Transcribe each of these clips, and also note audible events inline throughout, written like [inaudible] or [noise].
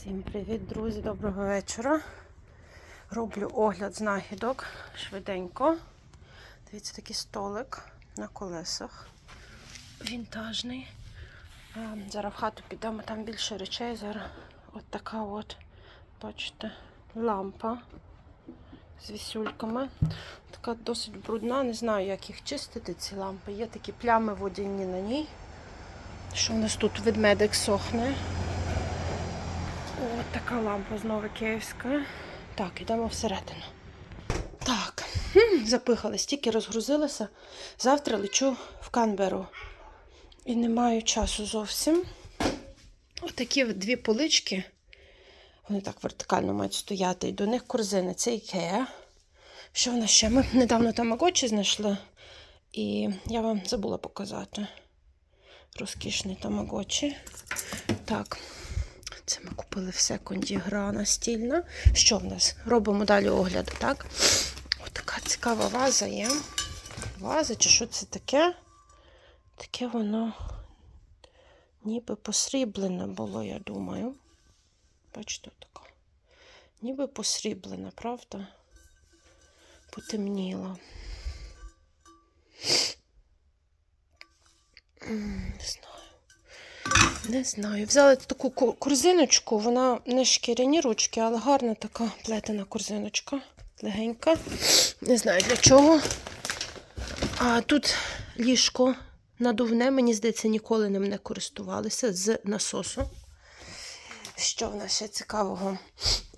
Всім привіт, друзі! Доброго вечора. Роблю огляд знахідок швиденько. Дивіться, такий столик на колесах. Вінтажний. Зараз в хату підемо, там більше речей. Зараз от така от, бачите, лампа з вісюльками. Така досить брудна, не знаю, як їх чистити, ці лампи. Є такі плями водяні на ній. Що в нас тут ведмедик сохне. От така лампа знову київська. Так, йдемо всередину. Так, запихались, тільки розгрузилася. Завтра лечу в Канберу. І не маю часу зовсім. Отакі от дві полички. Вони так вертикально мають стояти. І до них корзини. Це Ікеа. Що в нас ще? Ми недавно тамагочі знайшли. І я вам забула показати. Розкішний тамагочі. Так, це ми купили в секунді гра настільна. Що в нас? Робимо далі огляд, так? Ось така цікава ваза є. Ваза, чи що це таке? Таке воно ніби посріблене було, я думаю. Бачите, таке. Ніби посріблене, правда? Потемніло. Не знаю. Не знаю. Взяли таку корзиночку, вона не шкіряні ручки, але гарна така плетена корзиночка. Легенька. Не знаю для чого. А тут ліжко надувне, мені здається, ніколи ним не користувалися з насосу. Що в нас ще цікавого?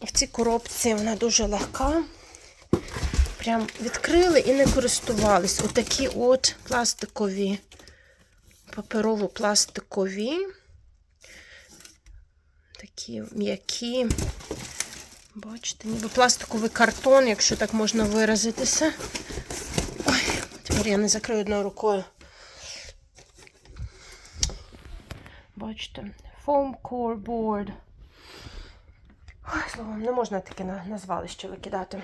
В цій коробці вона дуже легка. Прям відкрили і не користувались. Отакі от пластикові, паперово-пластикові. Такі м'які. Бачите, ніби пластиковий картон, якщо так можна виразитися. Ой, тепер я не закрию одною рукою. Бачите, foam core board. Ой, словом, не можна таке на, на викидати.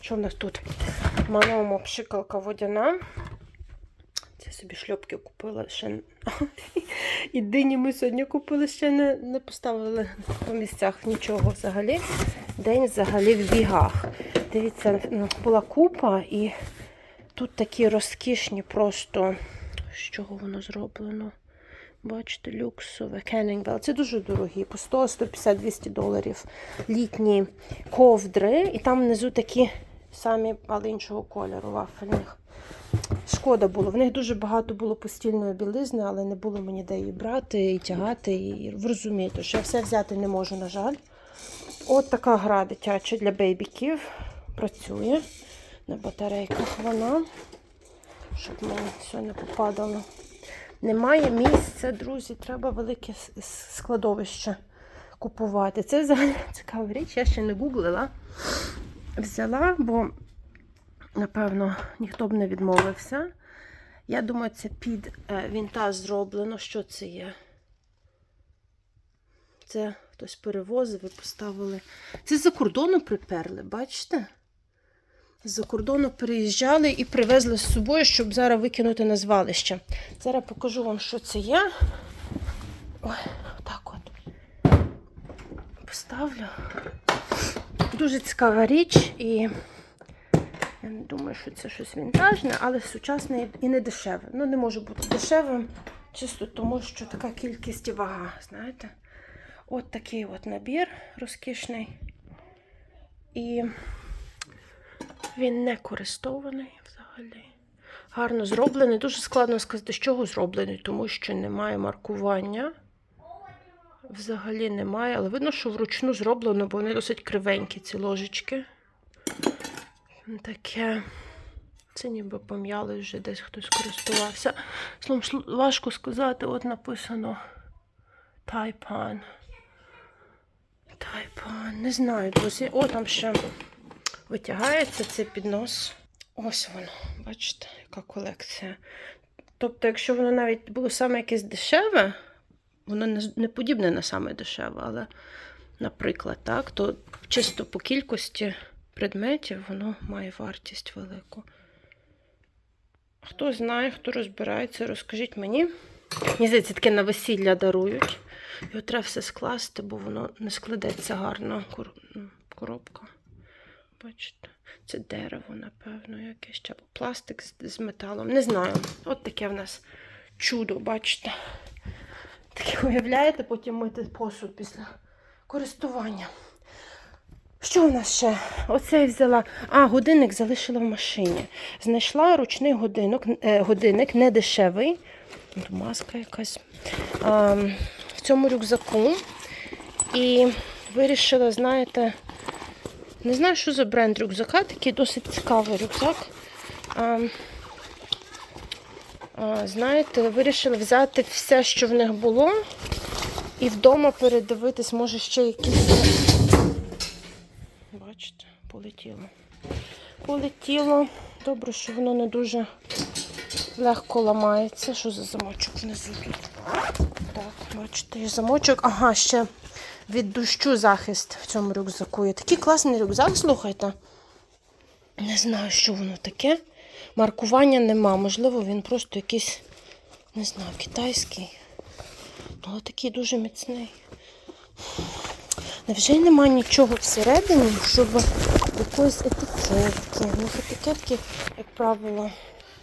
Що в нас тут? Маномо пшикалка водяна. Собі шльопки купила ще. [laughs] І дині ми сьогодні купили, ще не, не поставили по місцях нічого взагалі. День взагалі в бігах. Дивіться, ну, була купа, і тут такі розкішні просто. З чого воно зроблено? Бачите, люксове Кеннінгвелл. Це дуже дорогі, по 100, 150, 200 доларів. Літні ковдри. І там внизу такі самі, але іншого кольору, вафельних. Шкода було. В них дуже багато було постільної білизни, але не було мені де її брати і тягати. І розумієте, що я все взяти не можу, на жаль. От така гра дитяча для бейбіків. Працює на батарейках вона, щоб мені все не попадало. Немає місця, друзі, треба велике складовище купувати. Це взагалі [laughs] цікава річ, я ще не гуглила. Взяла, бо, напевно, ніхто б не відмовився. Я думаю, це під е, вінтаж зроблено. Що це є? Це хтось перевозив і поставили. Це з-за кордону приперли, бачите? З-за кордону переїжджали і привезли з собою, щоб зараз викинути на звалище. Зараз покажу вам, що це є. Ой, так от. Поставлю. Дуже цікава річ, і я не думаю, що це щось вінтажне, але сучасне і не дешеве. Ну, не може бути дешевим, чисто тому, що така кількість і вага, знаєте. От такий от набір розкішний. І він не користований взагалі. Гарно зроблений. Дуже складно сказати, з чого зроблений, тому що немає маркування. Взагалі немає, але видно, що вручну зроблено, бо вони досить кривенькі, ці ложечки. Таке. Це ніби пом'яли вже десь хтось користувався. Словом, важко сказати, от написано Тайпан. Тайпан. Не знаю, друзі. О, там ще витягається цей піднос. Ось воно, бачите, яка колекція. Тобто, якщо воно навіть було саме якесь дешеве, воно не, не подібне на саме дешеве, але, наприклад, так, то чисто по кількості предметів воно має вартість велику. Хто знає, хто розбирається, розкажіть мені. Мені здається, таке на весілля дарують. Його треба все скласти, бо воно не складеться гарно. Ну, Коробка. Бачите? Це дерево, напевно, якесь або пластик з металом. Не знаю. От таке в нас чудо, бачите. Таке уявляєте, потім мити посуд після користування. Що в нас ще? Оце я взяла. А, годинник залишила в машині. Знайшла ручний годинок, е, годинник, не дешевий. Маска якась. А, в цьому рюкзаку. І вирішила, знаєте, не знаю, що за бренд рюкзака, такий досить цікавий рюкзак. А, а, знаєте, вирішила взяти все, що в них було, і вдома передивитись, може, ще якісь. Бачите, полетіло. Полетіло. Добре, що воно не дуже легко ламається. Що за замочок внизу тут? Так, бачите, є замочок. Ага, ще від дощу захист в цьому рюкзаку. Є такий класний рюкзак, слухайте. Не знаю, що воно таке. Маркування нема. Можливо, він просто якийсь, не знаю, китайський. Але такий дуже міцний. Невже нема нічого всередині, щоб якоїсь етикетки. Ну, етикетки, як правило,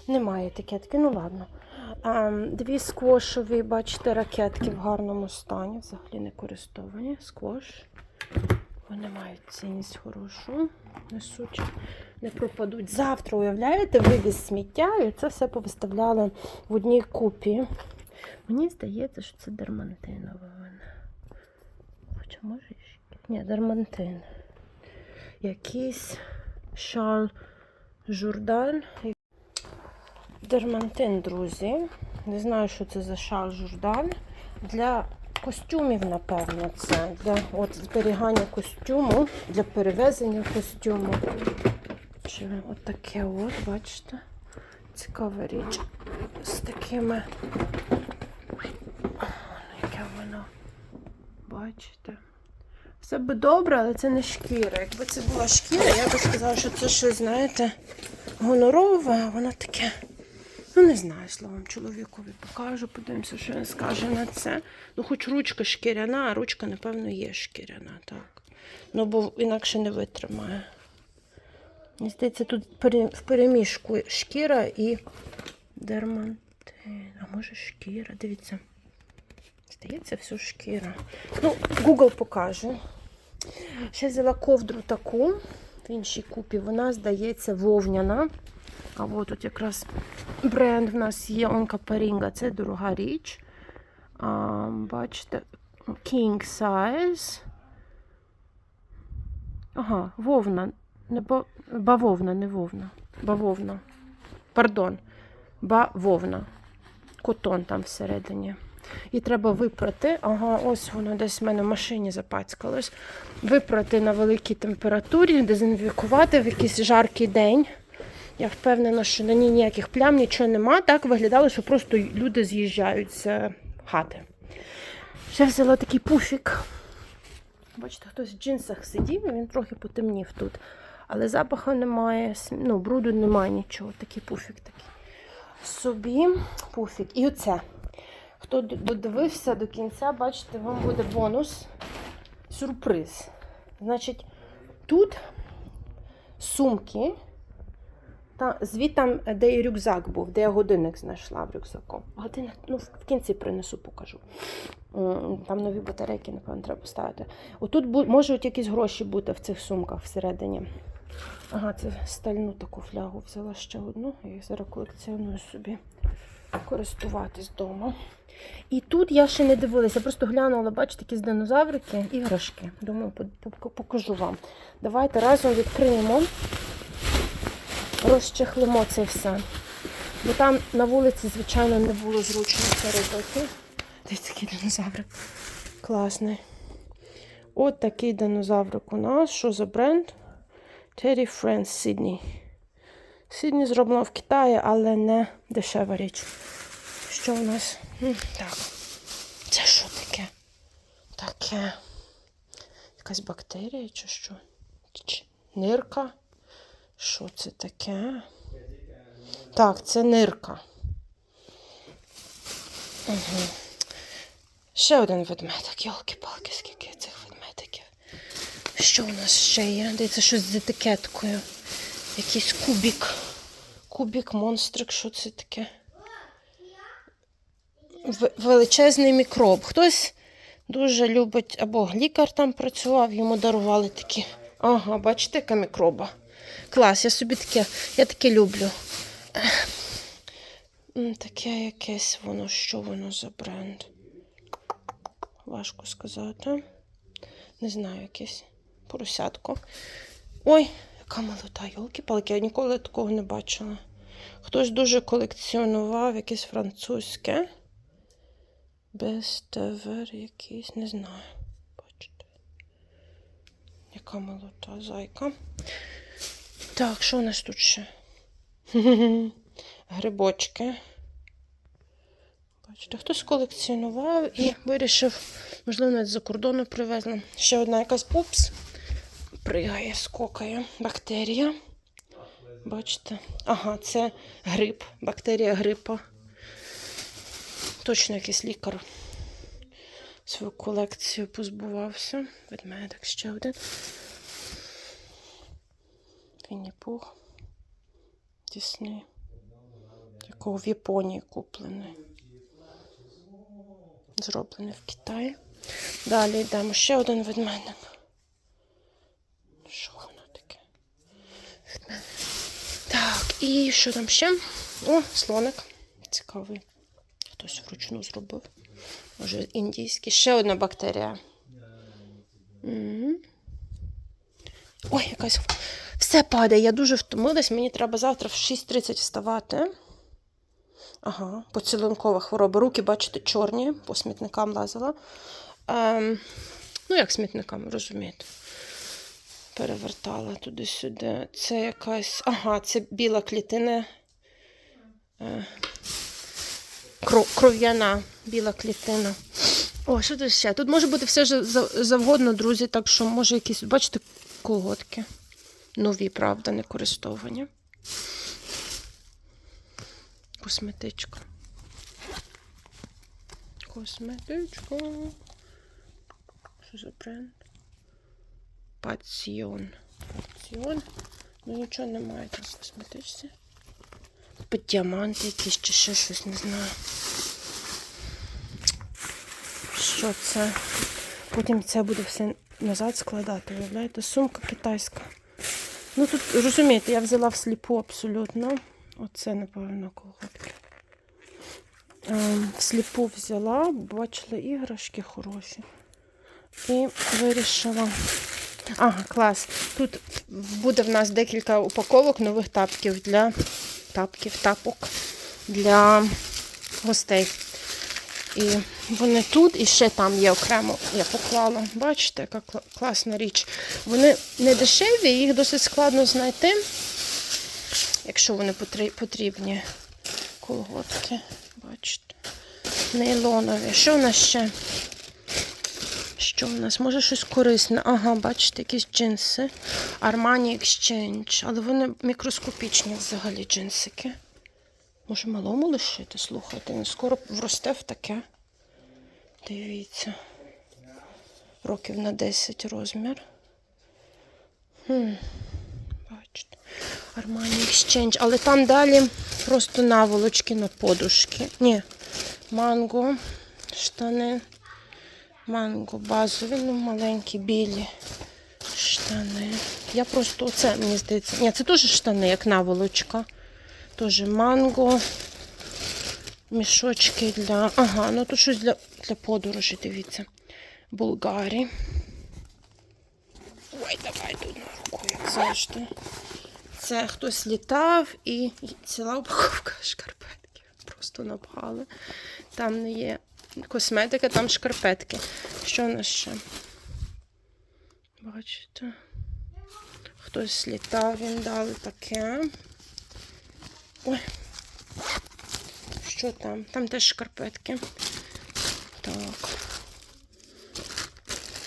немає етикетки. Ну ладно. Ем, дві сквошові, бачите, ракетки в гарному стані, взагалі не користовані. Сквош. Вони мають цінність хорошу, несуть, не пропадуть. Завтра, уявляєте, вивіз сміття, і це все повиставляли в одній купі. Мені здається, що це дермантинова вона. Хоча може. Ні, дермантин. Якийсь Шарль Журдан. Дермантин, друзі. Не знаю, що це за Шарль Журдан. Для костюмів, напевно, це. Для от, зберігання костюму, для перевезення костюму. Чи от от, бачите? Цікава річ. З такими. Яке воно. Бачите? Все би добре, але це не шкіра. Якби це була шкіра, я би сказала, що це щось, знаєте, гонорове, а воно таке. Ну, не знаю, словом, чоловікові покажу, подивимося, що він скаже на це. Ну, хоч ручка шкіряна, а ручка, напевно, є шкіряна, так. Ну, бо інакше не витримає. Мені здається, тут в переміжку шкіра і дермантин. А може шкіра, дивіться. Здається, все шкіра. Ну, Google покаже. Ще взяла ковдру таку в іншій купі. Вона, здається, вовняна. А от тут якраз бренд в нас є Онка Парінга. Це дорога річ. А, бачите, King Size. Ага, вовна. Не ба... Бавовна, не вовна. Бавовна. Пардон. Бавовна. Котон там всередині. І треба випрати. Ага, ось воно десь в мене в машині запацькалось. Випрати на великій температурі, дезінфікувати в якийсь жаркий день. Я впевнена, що на ній ніяких плям, нічого нема. Так виглядало, що просто люди з'їжджають з хати. Ще взяла такий пуфік. Бачите, хтось в джинсах сидів, він трохи потемнів тут. Але запаху немає, ну, бруду немає нічого. Такий пуфік такий. Собі пуфік. І оце. Хто додивився до кінця, бачите, вам буде бонус. Сюрприз. Значить, тут сумки. Та звідти, де і рюкзак був, де я годинник знайшла в рюкзаку. Годинник, ну, в кінці принесу, покажу. Там нові батарейки, напевно, треба поставити. Отут можуть якісь гроші бути в цих сумках всередині. Ага, це стальну таку флягу взяла ще одну. Я зараз колекціоную собі користуватись вдома. І тут я ще не дивилася, просто глянула, бачите, якісь динозаврики, іграшки. Думаю, по- по- покажу вам. Давайте разом відкриємо, розчехлимо це все. Бо там на вулиці, звичайно, не було зручно це робити. Дивіться, який динозаврик. Класний. От такий динозаврик у нас. Що за бренд? Terry Friends Sydney. Сідні зроблено в Китаї, але не дешева річ. Що у нас? Так. Це що таке? Таке. Якась бактерія чи що? Нирка? Що це таке? Так, це нирка. Угу. Ще один ведмедик. Йолки-палки, скільки цих ведмедиків. Що у нас ще є? Дивіться, щось з етикеткою. Якийсь кубік. Кубік, монстрик, що це таке? Величезний мікроб. Хтось дуже любить, або лікар там працював, йому дарували такі. Ага, бачите, яка мікроба. Клас, я собі таке, я таке люблю. Таке якесь воно, що воно за бренд? Важко сказати. Не знаю, якесь поросятко. Ой, яка молода, йолки-палки, я ніколи такого не бачила. Хтось дуже колекціонував якесь французьке. Бестевер якийсь, не знаю. Бачите. Яка молода зайка. Так, що у нас тут ще? [laughs] Грибочки. Бачите, хтось колекціонував і вирішив, можливо, навіть з-за кордону привезли. Ще одна якась упс. Пригає, скокає. Бактерія. Бачите? Ага, це грип, бактерія грипа. Точно якийсь лікар свою колекцію позбувався. Ведмедик ще один. Вінні-Пух. Дісни. Якого в Японії куплений. Зроблений в Китаї. Далі йдемо ще один ведмедик. Що воно таке? Ведмедик. Так, і що там ще? О, слоник. Цікавий. Хтось вручну зробив. Може, індійський. Ще одна бактерія. Мгм. Ой, якась. Все падає. Я дуже втомилась. Мені треба завтра в 6.30 вставати. Ага, поцілункова хвороба. Руки, бачите, чорні, по смітникам лазила. Ем, ну, як смітникам, розумієте. Перевертала туди-сюди. Це якась. Ага, це біла клітина. Е, кров- кров'яна біла клітина. О, що тут ще? Тут може бути все завгодно, друзі, так що може якісь, бачите, колготки. Нові, правда, не користовані. Косметичка. Косметичка. Що за бренд? Паціон. Паціон. Ну нічого немає там в косметичці. Під діаманти якісь чи ще щось, не знаю. Що це? Потім це буде все назад складати, уявляєте? Сумка китайська. Ну тут, розумієте, я взяла всліпу абсолютно. Оце, напевно, колготки. Ем, всліпу взяла, бачила іграшки хороші. І вирішила. Ага, клас. Тут буде в нас декілька упаковок нових тапків для тапків, тапок для гостей. І вони тут, і ще там є окремо, я поклала. Бачите, яка класна річ. Вони не дешеві, їх досить складно знайти, якщо вони потрібні. Колготки, бачите. Нейлонові. Що в нас ще? Що в нас? Може щось корисне? Ага, бачите, якісь джинси. Armani Exchange. Але вони мікроскопічні взагалі джинсики. Може малому лишити, слухайте. Він скоро вросте в таке. Дивіться. Років на 10 розмір. Хм. Бачите. Armani Exchange. Але там далі просто наволочки на подушки. Ні. Манго. Штани. Манго базові, ну маленькі, білі штани. Я просто оце, мені здається. Ні, це теж штани, як наволочка. Теж манго. Мішочки для. Ага, ну тут щось для, для подорожі, дивіться. Булгарі. Ой, давай тут на руку, як завжди. Це хтось літав і ціла упаковка [laughs] шкарпетків. Просто напхали. Там не є косметика, там шкарпетки. Що у нас ще? Бачите? Хтось літав, він дали таке. Ой. Що там? Там теж шкарпетки. Так.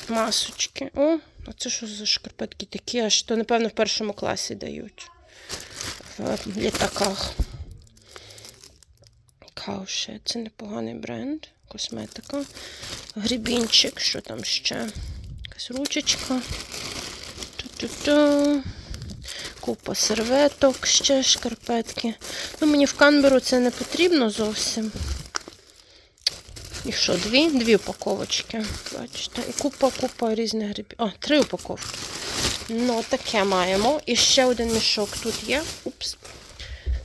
Масочки. О, а це що за шкарпетки такі? Аж то, напевно, в першому класі дають. В літаках. Кауше. Це непоганий бренд. Косметика. Грібінчик, що там ще? Якась ручечка. Ту-ту-ту. Купа серветок, ще шкарпетки. Ну, мені в Канберу це не потрібно зовсім. І що, дві? Дві упаковочки. Бачите. І купа, купа різних грибів. А, три упаковки. Ну, таке маємо. І ще один мішок тут є. Упс.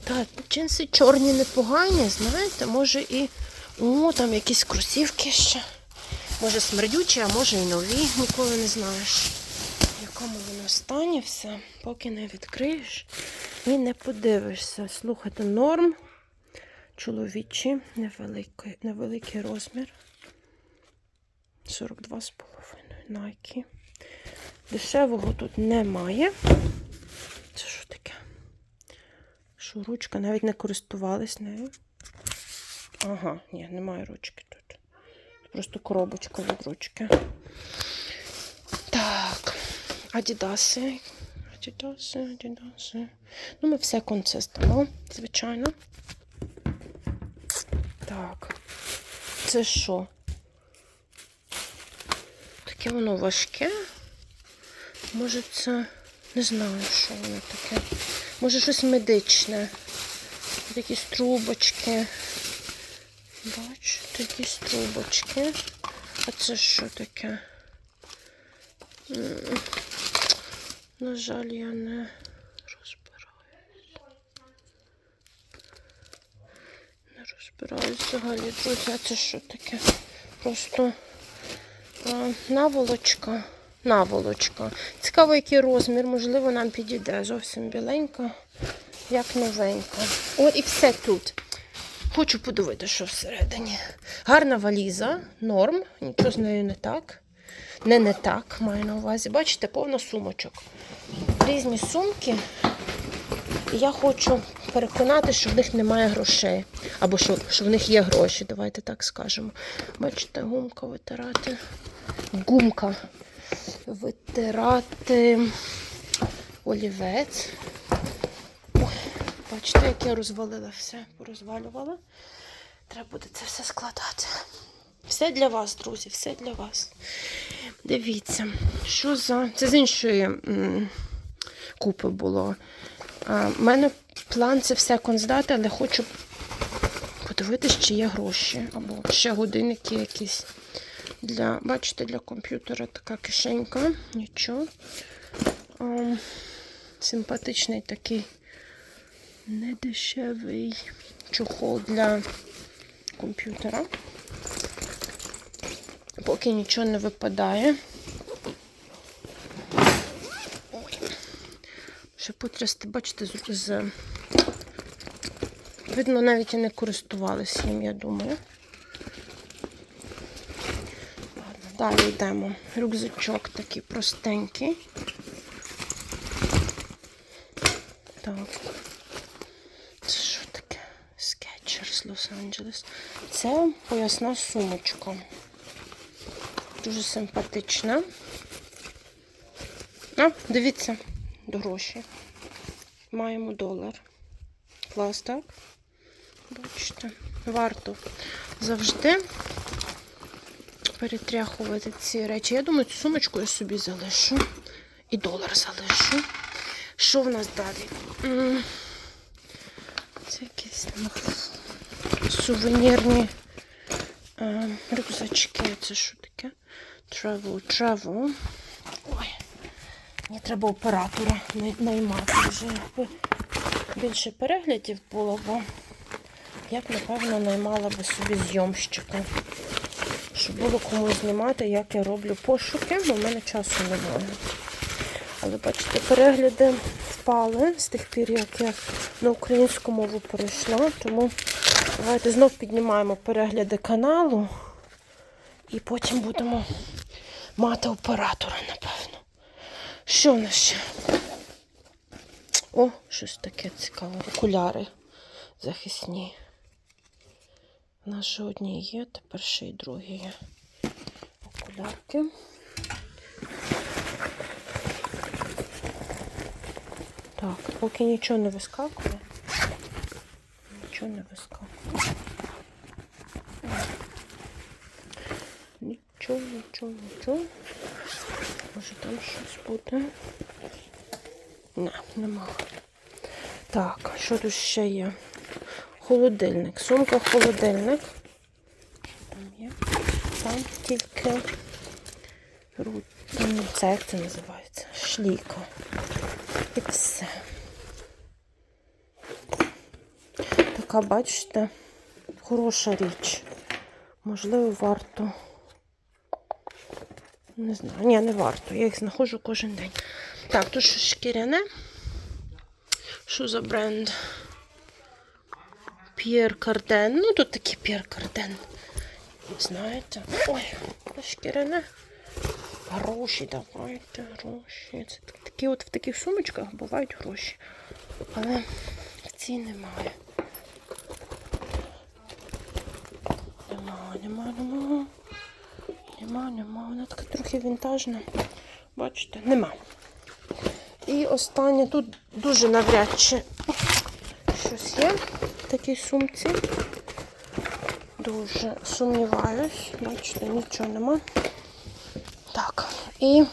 Так, джинси чорні непогані, знаєте, може і. О, там якісь кросівки ще. Може смердючі, а може і нові, ніколи не знаєш. В якому воно стані все, поки не відкриєш і не подивишся. Слухайте, норм. Чоловічі, невеликий, невеликий розмір. 42,5 Nike. Дешевого тут немає. Це що таке? Що ручка навіть не користувались нею. Ага, ні, немає ручки тут. Просто коробочка від ручки. Так, адідаси. Адідаси, адідаси. Ну, ми все конце здамо, звичайно. Так. Це що? Таке воно важке. Може це. Не знаю, що воно таке. Може щось медичне. Якісь трубочки. Бачите, якісь трубочки. А це що таке? На жаль, я не розбираюсь. Не розбираюсь взагалі, друзі. А це що таке? Просто а, наволочка. Наволочка. Цікаво, який розмір. Можливо, нам підійде. Зовсім біленька, як новенька. О, і все тут. Хочу подивитися, що всередині. Гарна валіза, норм, нічого з нею не так. Не не так, маю на увазі. Бачите, повно сумочок. Різні сумки. Я хочу переконати, що в них немає грошей. Або що, що в них є гроші, давайте так скажемо. Бачите, гумка витирати. Гумка витирати олівець. Бачите, як я розвалила все, порозвалювала. Треба буде це все складати. Все для вас, друзі, все для вас. Дивіться, що за. Це з іншої купи було. У мене план це все конздати, але хочу подивитися, чи є гроші. Або ще годинники якісь. Для, бачите, для комп'ютера така кишенька. Нічого. Симпатичний такий недешевий чохол для комп'ютера. Поки нічого не випадає. Ой. Ще потрясти, бачите, з. Видно, навіть і не користувалися їм, я думаю. Ладно, далі йдемо. Рюкзачок такий простенький. Так. Це що таке? Los-Angeles. Це поясна сумочка. Дуже симпатична. А, дивіться, гроші. Маємо долар. Клас, так? Бачите, варто завжди перетряхувати ці речі. Я думаю, цю сумочку я собі залишу. І долар залишу. Що в нас далі? Це якісь там сувенірні е, рюкзачки. Це що таке? Travel, travel. Ой, мені треба оператора наймати вже. Якби більше переглядів було, бо я б, напевно, наймала би собі зйомщика. Щоб було кому знімати, як я роблю пошуки, бо в мене часу немає. Але бачите, перегляди впали з тих пір, як я на українську мову перейшла. Тому давайте знов піднімаємо перегляди каналу і потім будемо мати оператора, напевно. Що в нас ще? О, щось таке цікаве. Окуляри захисні. Же одні є, тепер ще й другі є. Окулярки. Так, поки нічого не вискакує. Нічого не вискакує. Ні- нічого, нічого, нічого. Може там щось буде? Не, нема. Так, що тут ще є? Холодильник. Сумка холодильник. Там є. Там тільки ру- це як це називається? Шліка. І все. Така, бачите, хороша річ. Можливо, варто. Не знаю. Ні, не варто. Я їх знаходжу кожен день. Так, тут що шкіряне. Що за бренд? П'єр Карден. Ну, тут такий П'єр Карден. Знаєте? Ой, шкіряне. Гроші давайте, гроші. Це такі от в таких сумочках бувають гроші. Але в цій немає. Нема, нема, нема. Нема, нема. Вона така трохи вінтажна. Бачите, нема. І останнє тут дуже навряд чи щось є в такій сумці. Дуже сумніваюсь. Бачите, нічого нема. Так, і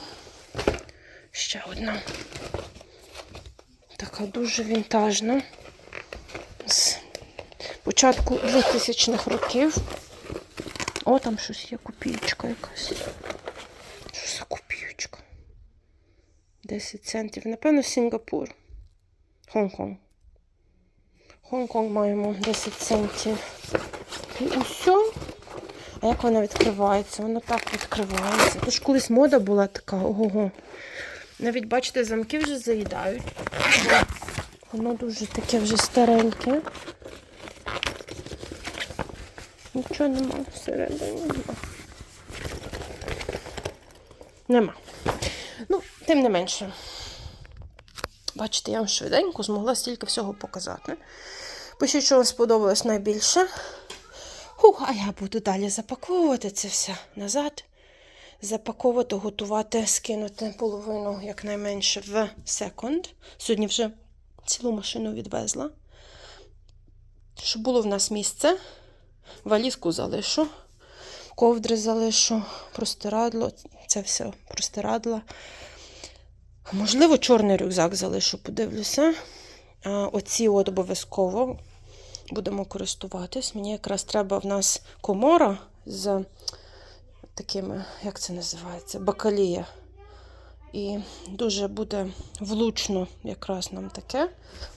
ще одна. Така дуже вінтажна. З початку 2000-х років. О, там щось є копійка якась. Що за копійка? 10 центів. Напевно, Сінгапур. Хонг-Конг. Маємо 10 центів. І усе. А як вона відкривається? Вона так відкривається. Тож колись мода була така, ого. Навіть, бачите, замки вже заїдають. Воно дуже таке вже стареньке. Нічого нема всередині. Нема. Ну, тим не менше. Бачите, я вам швиденько змогла стільки всього показати. Пишіть, що вам сподобалось найбільше. Хух, а я буду далі запаковувати це все назад. Запаковувати, готувати, скинути половину, якнайменше, в секонд. Сьогодні вже цілу машину відвезла. Щоб було в нас місце. Валізку залишу, ковдри залишу, простирадло, це все простирадла. Можливо, чорний рюкзак залишу, подивлюся. Оці от обов'язково будемо користуватись. Мені якраз треба в нас комора з такими, як це називається, бакалія. І дуже буде влучно якраз нам таке.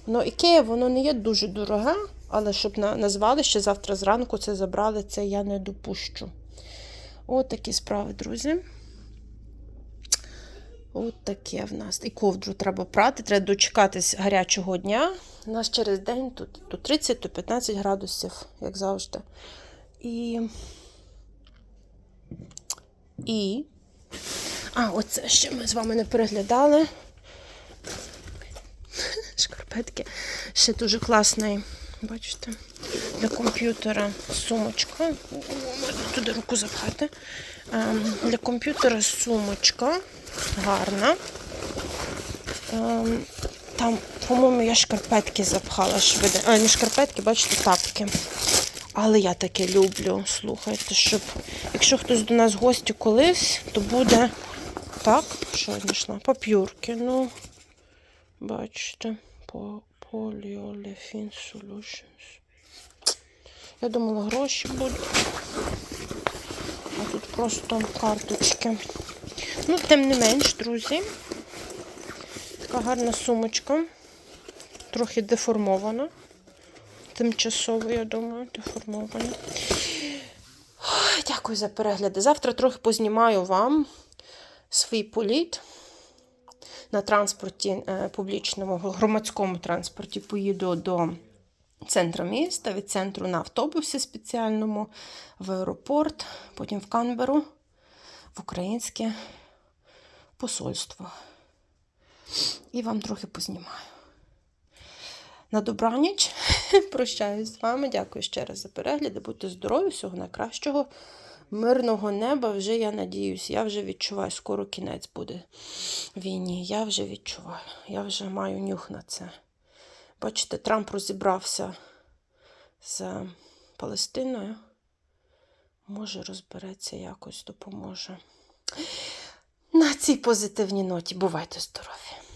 Воно ікея, воно не є дуже дороге, але щоб на, на звалище завтра зранку це забрали, це я не допущу. От такі справи, друзі. От таке в нас. І ковдру треба прати, треба дочекатись гарячого дня. У нас через день тут то 30, то 15 градусів, як завжди. І. І. А, оце ще ми з вами не переглядали. Шкарпетки. Ще дуже класний, бачите, для комп'ютера сумочка. Можна туди руку запхати. Ем, Для комп'ютера сумочка гарна. Ем, Там, по-моєму, я шкарпетки запхала швидко. А, не шкарпетки, бачите, тапки. Але я таке люблю. Слухайте, щоб якщо хтось до нас гості колись, то буде так, що я знайшла? Пап'юрки. Ну, бачите, Polyolefin Solutions. Я думала, гроші будуть. А тут просто карточки. Ну, тим не менш, друзі. Така гарна сумочка. Трохи деформована. Тимчасово, я думаю, деформована. Дякую за перегляди. Завтра трохи познімаю вам свій політ на транспорті е, публічному, громадському транспорті. Поїду до центру міста, від центру на автобусі спеціальному, в аеропорт, потім в Канберу, в українське посольство. І вам трохи познімаю. На добраніч. [laughs] Прощаюсь з вами. Дякую ще раз за перегляди. Будьте здорові, всього найкращого. Мирного неба вже я надіюсь. Я вже відчуваю, скоро кінець буде війні. Я вже відчуваю. Я вже маю нюх на це. Бачите, Трамп розібрався з Палестиною. Може, розбереться якось, допоможе. На цій позитивній ноті бувайте здорові!